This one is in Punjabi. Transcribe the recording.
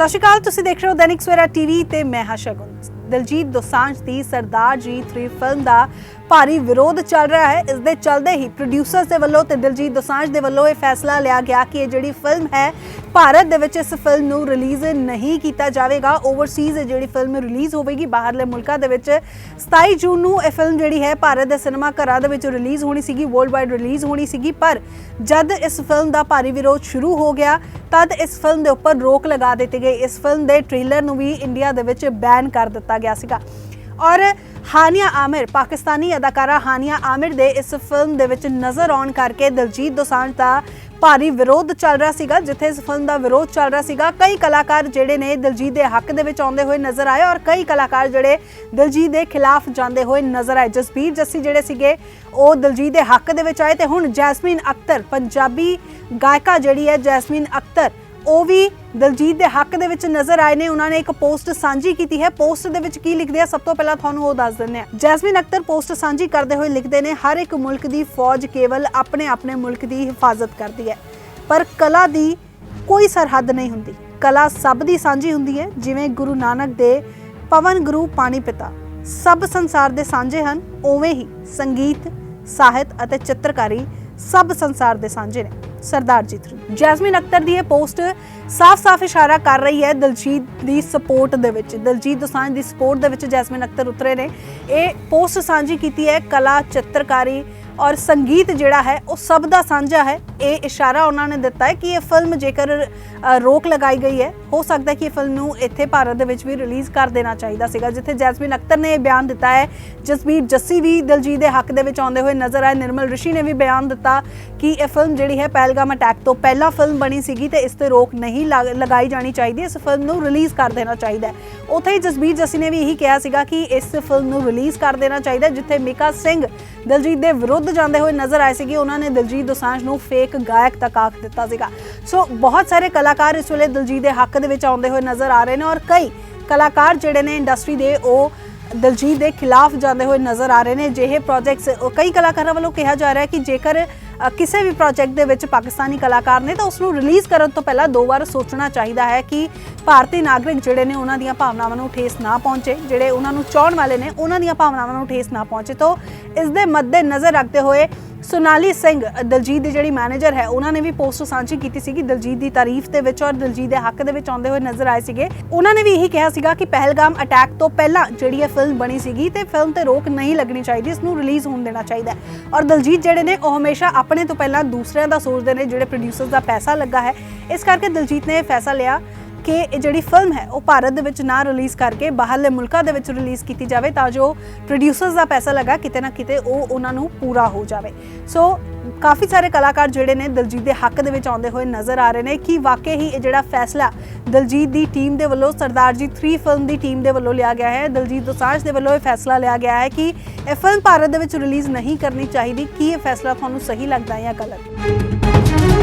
ਸਤਿ ਸ਼੍ਰੀ ਅਕਾਲ, ਤੁਸੀਂ ਦੇਖ ਰਹੇ ਹੋ ਦੈਨਿਕ ਸਵੇਰਾ ਟੀਵੀ ਤੇ ਮੈਂ ਹਾਂ ਸ਼ਗੁਨ। ਦਿਲਜੀਤ ਦੋਸਾਂਝ ਦੀ ਸਰਦਾਰ ਜੀ 3 ਫਿਲਮ ਦਾ ਭਾਰੀ ਵਿਰੋਧ ਚੱਲ ਰਿਹਾ ਹੈ। ਇਸ ਦੇ ਚੱਲਦੇ ਹੀ ਪ੍ਰੋਡਿਊਸਰਸ ਦੇ ਵੱਲੋਂ ਤੇ ਦਿਲਜੀਤ ਦੋਸਾਂਝ ਦੇ ਵੱਲੋਂ ਇਹ ਫੈਸਲਾ ਲਿਆ ਗਿਆ ਕਿ ਇਹ ਜਿਹੜੀ ਫਿਲਮ ਹੈ, ਭਾਰਤ ਦੇ ਵਿੱਚ ਇਸ ਫਿਲਮ ਨੂੰ ਰਿਲੀਜ਼ ਨਹੀਂ ਕੀਤਾ ਜਾਵੇਗਾ। ਓਵਰਸੀਜ਼ ਇਹ ਜਿਹੜੀ ਫਿਲਮ ਰਿਲੀਜ਼ ਹੋਵੇਗੀ ਬਾਹਰਲੇ ਮੁਲਕਾਂ ਦੇ ਵਿੱਚ 27 ਜੂਨ ਨੂੰ ਇਹ ਫਿਲਮ ਜਿਹੜੀ ਹੈ, ਭਾਰਤ ਦੇ ਸਿਨੇਮਾ ਘਰਾਂ ਦੇ ਵਿੱਚ ਰਿਲੀਜ਼ ਹੋਣੀ ਸੀਗੀ ਵਰਲਡ ਵਾਈਡ ਰਿਲੀਜ਼ ਹੋਣੀ ਸੀਗੀ। ਪਰ ਜਦ ਇਸ ਫਿਲਮ ਦਾ ਭਾਰੀ ਵਿਰੋਧ ਸ਼ੁਰੂ ਹੋ ਗਿਆ, ਤਦ ਇਸ ਫਿਲਮ ਦੇ ਉੱਪਰ ਰੋਕ ਲਗਾ ਦਿੱਤੀ ਗਈ। ਇਸ ਫਿਲਮ ਦੇ ਟ੍ਰੇਲਰ ਨੂੰ ਵੀ ਇੰਡੀਆ ਦੇ ਵਿੱਚ ਬੈਨ ਕਰ ਦਿੱਤਾ ਗਿਆ ਸੀਗਾ। ਔਰ ਹਾਨੀਆ ਆਮਿਰ, ਪਾਕਿਸਤਾਨੀ ਅਦਾਕਾਰਾ ਹਾਨੀਆ ਆਮਿਰ ਦੇ ਇਸ ਫਿਲਮ ਦੇ ਵਿੱਚ ਨਜ਼ਰ ਆਉਣ ਕਰਕੇ ਦਿਲਜੀਤ ਦੋਸਾਂਝ ਦਾ ਭਾਰੀ ਵਿਰੋਧ ਚੱਲ ਰਿਹਾ ਸੀਗਾ, ਜਿੱਥੇ ਇਸ ਫਿਲਮ ਦਾ ਵਿਰੋਧ ਚੱਲ ਰਿਹਾ ਸੀਗਾ। ਕਈ ਕਲਾਕਾਰ ਜਿਹੜੇ ਨੇ ਦਿਲਜੀਤ ਦੇ ਹੱਕ ਦੇ ਵਿੱਚ ਆਉਂਦੇ ਹੋਏ ਨਜ਼ਰ ਆਏ ਔਰ ਕਈ ਕਲਾਕਾਰ ਜਿਹੜੇ ਦਿਲਜੀਤ ਦੇ ਖਿਲਾਫ ਜਾਂਦੇ ਹੋਏ ਨਜ਼ਰ ਆਏ। ਜਸਬੀਰ ਜੱਸੀ ਜਿਹੜੇ ਸੀਗੇ, ਉਹ ਦਿਲਜੀਤ ਦੇ ਹੱਕ ਦੇ ਵਿੱਚ ਆਏ ਤੇ ਹੁਣ ਜੈਸਮੀਨ ਅਖਤਰ, ਪੰਜਾਬੀ ਗਾਇਕਾ ਜਿਹੜੀ ਹੈ ਜੈਸਮੀਨ ਅਖਤਰ ਉਹ ਵੀ ਦਲਜੀਤ ਦੇ ਹੱਕ ਦੇ ਵਿੱਚ ਨਜ਼ਰ ਆਏ ਨੇ, ਉਹਨਾਂ ਨੇ ਇੱਕ ਪੋਸਟ ਸਾਂਝੀ ਕੀਤੀ ਹੈ। ਪੋਸਟ ਦੇ ਵਿੱਚ ਕੀ ਲਿਖਦੇ ਆ? ਸਭ ਤੋਂ ਪਹਿਲਾਂ ਤੁਹਾਨੂੰ ਉਹ ਦੱਸ ਦਿੰਦੇ ਆ। ਜੈਸਮੀਨ ਅਖਤਰ ਪੋਸਟ ਸਾਂਝੀ ਕਰਦੇ ਹੋਏ ਲਿਖਦੇ ਨੇ, ਹਰ ਇੱਕ ਮੁਲਕ ਦੀ ਫੌਜ ਕੇਵਲ ਆਪਣੇ ਆਪਣੇ ਮੁਲਕ ਦੀ ਹਿਫਾਜ਼ਤ ਕਰਦੀ ਹੈ, ਪਰ ਕਲਾ ਦੀ ਕੋਈ ਸਰਹੱਦ ਨਹੀਂ ਹੁੰਦੀ। ਕਲਾ ਸਭ ਦੀ ਸਾਂਝੀ ਹੁੰਦੀ ਹੈ, ਜਿਵੇਂ ਗੁਰੂ ਨਾਨਕ ਦੇ ਪਵਨ ਗੁਰੂ ਪਾਣੀ ਪਿਤਾ ਸਭ ਸੰਸਾਰ ਦੇ ਸਾਂਝੇ ਹਨ, ਉਵੇਂ ਹੀ ਸੰਗੀਤ, ਸਾਹਿਤ ਅਤੇ ਚਿੱਤਰਕਾਰੀ ਸਭ ਸੰਸਾਰ ਦੇ ਸਾਂਝੇ ਨੇ। ਸਰਦਾਰ ਜੀ ਜੈਸਮੀਨ ਅਖਤਰ ਦੀ ਇਹ ਪੋਸਟ ਸਾਫ਼-ਸਾਫ਼ ਇਸ਼ਾਰਾ ਕਰ ਰਹੀ ਹੈ ਦਲਜੀਤ ਦੀ ਸਪੋਰਟ ਦੇ ਵਿੱਚ। ਦਲਜੀਤ ਦੋਸਾਂਝ ਦੀ ਸਪੋਰਟ ਦੇ ਵਿੱਚ ਜੈਸਮੀਨ ਅਖਤਰ ਉਤਰੇ ਨੇ। ਇਹ ਪੋਸਟ ਸਾਂਝੀ ਕੀਤੀ ਹੈ ਕਲਾ ਚਿੱਤਰਕਾਰੀ ਔਰ ਸੰਗੀਤ ਜਿਹੜਾ ਹੈ, ਉਹ ਸਭ ਦਾ ਸਾਂਝਾ ਹੈ। ਇਹ ਇਸ਼ਾਰਾ ਉਹਨਾਂ ਨੇ ਦਿੱਤਾ ਹੈ ਕਿ ਇਹ ਫਿਲਮ ਜੇਕਰ ਰੋਕ ਲਗਾਈ ਗਈ ਹੈ, ਹੋ ਸਕਦਾ ਕਿ ਇਹ ਫਿਲਮ ਨੂੰ ਇੱਥੇ ਭਾਰਤ ਦੇ ਵਿੱਚ ਵੀ ਰਿਲੀਜ਼ ਕਰ ਦੇਣਾ ਚਾਹੀਦਾ ਸੀਗਾ, ਜਿੱਥੇ ਜੈਸਮੀਨ ਅਖਤਰ ਨੇ ਇਹ ਬਿਆਨ ਦਿੱਤਾ ਹੈ। ਜਸਬੀਰ ਜੱਸੀ ਵੀ ਦਲਜੀਤ ਦੇ ਹੱਕ ਦੇ ਵਿੱਚ ਆਉਂਦੇ ਹੋਏ ਨਜ਼ਰ ਆਏ। ਨਿਰਮਲ ਰਿਸ਼ੀ ਨੇ ਵੀ ਬਿਆਨ ਦਿੱਤਾ ਕਿ ਇਹ ਫਿਲਮ ਜਿਹੜੀ ਹੈ, ਪਹਿਲਗਾਮ ਅਟੈਕ ਤੋਂ ਪਹਿਲਾਂ ਫਿਲਮ ਬਣੀ ਸੀਗੀ ਤੇ ਇਸ ਤੇ ਰੋਕ ਨਹੀਂ ਲੱਗ- ਲਗਾਈ ਜਾਣੀ ਚਾਹੀਦੀ। ਇਸ ਫਿਲਮ ਨੂੰ ਰਿਲੀਜ਼ ਕਰ ਦੇਣਾ ਚਾਹੀਦਾ ਉੱਥੇ ਹੀ ਜਸਬੀਰ ਜੱਸੀ ਨੇ ਵੀ ਇਹੀ ਕਿਹਾ ਸੀਗਾ ਕਿ ਇਸ ਫਿਲਮ ਨੂੰ ਰਿਲੀਜ਼ ਕਰ ਦੇਣਾ ਚਾਹੀਦਾ, ਜਿੱਥੇ ਮਿਕਾ ਸਿੰਘ ਦਲਜੀਤ ਦੇ ਵਿਰੁੱਧ ਜਾਂਦੇ ਹੋਏ ਨਜ਼ਰ ਆਏ ਸੀਗੇ। ਉਹਨਾਂ ਨੇ ਦਿਲਜੀਤ ਦੋਸਾਂਝ ਨੂੰ ਫੇਕ ਗਾਇਕ ਤੱਕ ਆਖ ਦਿੱਤਾ ਸੀਗਾ। ਸੋ ਬਹੁਤ ਸਾਰੇ ਕਲਾਕਾਰ ਇਸ ਵੇਲੇ ਦਿਲਜੀਤ ਦੇ ਹੱਕ ਦੇ ਵਿੱਚ ਆਉਂਦੇ ਹੋਏ ਨਜ਼ਰ ਆ ਰਹੇ ਨੇ ਔਰ ਕਈ ਕਲਾਕਾਰ ਜਿਹੜੇ ਨੇ ਇੰਡਸਟਰੀ ਦੇ ਉਹ ਦਲਜੀਤ ਦੇ ਖਿਲਾਫ ਜਾਂਦੇ ਹੋਏ ਨਜ਼ਰ ਆ ਰਹੇ ਨੇ। ਜਿਹੇ ਪ੍ਰੋਜੈਕਟਸ ਕਈ ਕਲਾਕਾਰਾਂ ਵੱਲੋਂ ਕਿਹਾ ਜਾ ਰਿਹਾ ਹੈ ਕਿ ਜੇਕਰ ਕਿਸੇ ਵੀ ਪ੍ਰੋਜੈਕਟ ਦੇ ਵਿੱਚ ਪਾਕਿਸਤਾਨੀ ਕਲਾਕਾਰ ਨੇ ਤਾਂ ਉਸ ਨੂੰ ਰਿਲੀਜ਼ ਕਰਨ ਤੋਂ ਪਹਿਲਾਂ ਦੋ ਵਾਰ ਸੋਚਣਾ ਚਾਹੀਦਾ ਹੈ ਕਿ ਭਾਰਤੀ ਨਾਗਰਿਕ ਜਿਹੜੇ ਨੇ ਉਹਨਾਂ ਦੀਆਂ ਭਾਵਨਾਵਾਂ ਨੂੰ ਠੇਸ ਨਾ ਪਹੁੰਚੇ। ਜਿਹੜੇ ਉਹਨਾਂ ਨੂੰ ਚਾਹਣ ਵਾਲੇ ਨੇ, ਉਹਨਾਂ ਦੀਆਂ ਭਾਵਨਾਵਾਂ ਨੂੰ ਠੇਸ ਨਾ ਪਹੁੰਚੇ। ਤਾਂ ਇਸ ਦੇ ਮੱਦੇ ਨਜ਼ਰ ਰੱਖਦੇ ਹੋਏ ਸੋਨਾਲੀ ਸਿੰਘ, ਦਲਜੀਤ ਦੀ ਜਿਹੜੀ ਮੈਨੇਜਰ ਹੈ, ਉਹਨਾਂ ਨੇ ਵੀ ਪੋਸਟ ਸਾਂਝੀ ਕੀਤੀ ਸੀਗੀ ਦਲਜੀਤ ਦੀ ਤਾਰੀਫ ਦੇ ਵਿੱਚ ਔਰ ਦਲਜੀਤ ਦੇ ਹੱਕ ਦੇ ਵਿੱਚ ਆਉਂਦੇ ਹੋਏ ਨਜ਼ਰ ਆਏ ਸੀਗੇ। ਉਹਨਾਂ ਨੇ ਵੀ ਇਹੀ ਕਿਹਾ ਸੀਗਾ ਕਿ ਪਹਿਲਗਾਮ ਅਟੈਕ ਤੋਂ ਪਹਿਲਾਂ ਜਿਹੜੀ ਇਹ ਫਿਲਮ ਬਣੀ ਸੀਗੀ, ਤੇ ਫਿਲਮ ਤੇ ਰੋਕ ਨਹੀਂ ਲੱਗਣੀ ਚਾਹੀਦੀ, ਇਸ ਨੂੰ ਰਿਲੀਜ਼ ਹੋਣ ਦੇਣਾ ਚਾਹੀਦਾ ਔਰ ਦਲਜੀਤ ਜਿਹੜੇ ਨੇ, ਉਹ ਹਮੇਸ਼ਾ ਆਪਣੇ ਤੋਂ ਪਹਿਲਾਂ ਦੂਸਰਿਆਂ ਦਾ ਸੋਚਦੇ ਨੇ, ਜਿਹੜੇ ਪ੍ਰੋਡਿਊਸਰਸ ਦਾ ਪੈਸਾ ਲੱਗਾ ਹੈ। ਇਸ ਕਰਕੇ ਦਲਜੀਤ ਨੇ ਇਹ ਫੈਸਲਾ ਲਿਆ ਕਿ ਇਹ ਜਿਹੜੀ ਫਿਲਮ ਹੈ, ਉਹ ਭਾਰਤ ਦੇ ਵਿੱਚ ਨਾ ਰਿਲੀਜ਼ ਕਰਕੇ ਬਾਹਰਲੇ ਮੁਲਕਾਂ ਦੇ ਵਿੱਚ ਰਿਲੀਜ਼ ਕੀਤੀ ਜਾਵੇ ਤਾਂ ਜੋ ਪ੍ਰੋਡਿਊਸਰਸ ਦਾ ਪੈਸਾ ਲੱਗਾ ਕਿਤੇ ਨਾ ਕਿਤੇ ਉਹ ਉਹਨਾਂ ਨੂੰ ਪੂਰਾ ਹੋ ਜਾਵੇ। ਸੋ ਕਾਫੀ ਸਾਰੇ ਕਲਾਕਾਰ ਜਿਹੜੇ ਨੇ ਦਲਜੀਤ ਦੇ ਹੱਕ ਦੇ ਵਿੱਚ ਆਉਂਦੇ ਹੋਏ ਨਜ਼ਰ ਆ ਰਹੇ ਨੇ ਕਿ ਵਾਕਈ ਹੀ ਇਹ ਜਿਹੜਾ ਫੈਸਲਾ ਦਲਜੀਤ ਦੀ ਟੀਮ ਦੇ ਵੱਲੋਂ, ਸਰਦਾਰ ਜੀ 3 ਫਿਲਮ ਦੀ ਟੀਮ ਦੇ ਵੱਲੋਂ ਲਿਆ ਗਿਆ ਹੈ। ਦਲਜੀਤ ਦੋਸਾਂਝ ਦੇ ਵੱਲੋਂ ਇਹ ਫੈਸਲਾ ਲਿਆ ਗਿਆ ਹੈ ਕਿ ਇਹ ਫਿਲਮ ਭਾਰਤ ਦੇ ਵਿੱਚ ਰਿਲੀਜ਼ ਨਹੀਂ ਕਰਨੀ ਚਾਹੀਦੀ। ਕੀ ਇਹ ਫੈਸਲਾ ਤੁਹਾਨੂੰ ਸਹੀ ਲੱਗਦਾ ਹੈ ਜਾਂ ਗਲਤ?